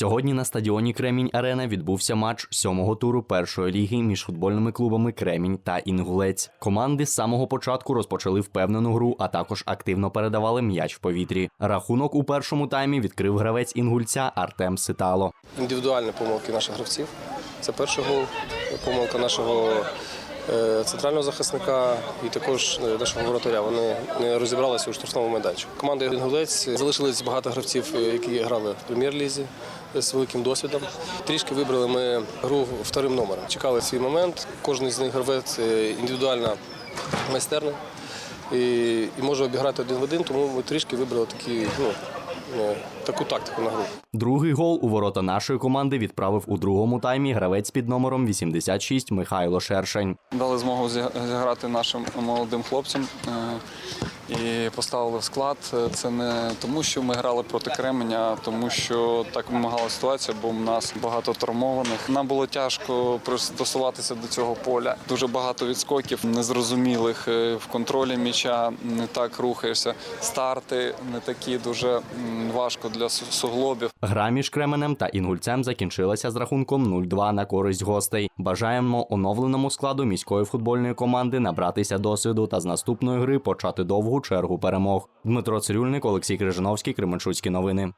Сьогодні на стадіоні Кремінь Арена відбувся матч сьомого туру першої ліги між футбольними клубами Кремінь та Інгулець. Команди з самого початку розпочали впевнену гру, а також активно передавали м'яч в повітрі. Рахунок у першому таймі відкрив гравець інгульця Артем Ситало. Індивідуальні помилки наших гравців. Це перший гол, помилка нашого е, центрального захисника і також е, нашого воротаря. Вони не розібралися у штрафному майданчику. Команда Інгулець залишились багато гравців, е, які грали в прем'єр-лізі з великим досвідом. Трішки вибрали ми гру вторим номером. Чекали свій момент. Кожен з них гравець е, індивідуально майстерний і, і може обіграти один в один, тому ми трішки вибрали такі, ну, е, таку тактику на гру. Другий гол у ворота нашої команди відправив у другому таймі гравець під номером 86 Михайло Шершень. Дали змогу зіграти нашим молодим хлопцям е, і поставили в склад. Це не тому, що ми грали проти Кременя, а тому що так вимагала ситуація, бо в нас багато травмованих. Нам було тяжко пристосуватися до цього поля. Дуже багато відскоків незрозумілих е, в контролі м'яча, не так рухаєшся. Старти не такі дуже важко для суглобів. Гра між Кременем та інгульцем закінчилася з рахунком 0-2 на користь гостей. Бажаємо оновленому складу міської футбольної команди набратися досвіду та з наступної гри почати довгу чергу перемог. Дмитро Цирюльник, Олексій Крижановський, Кременчуцькі новини.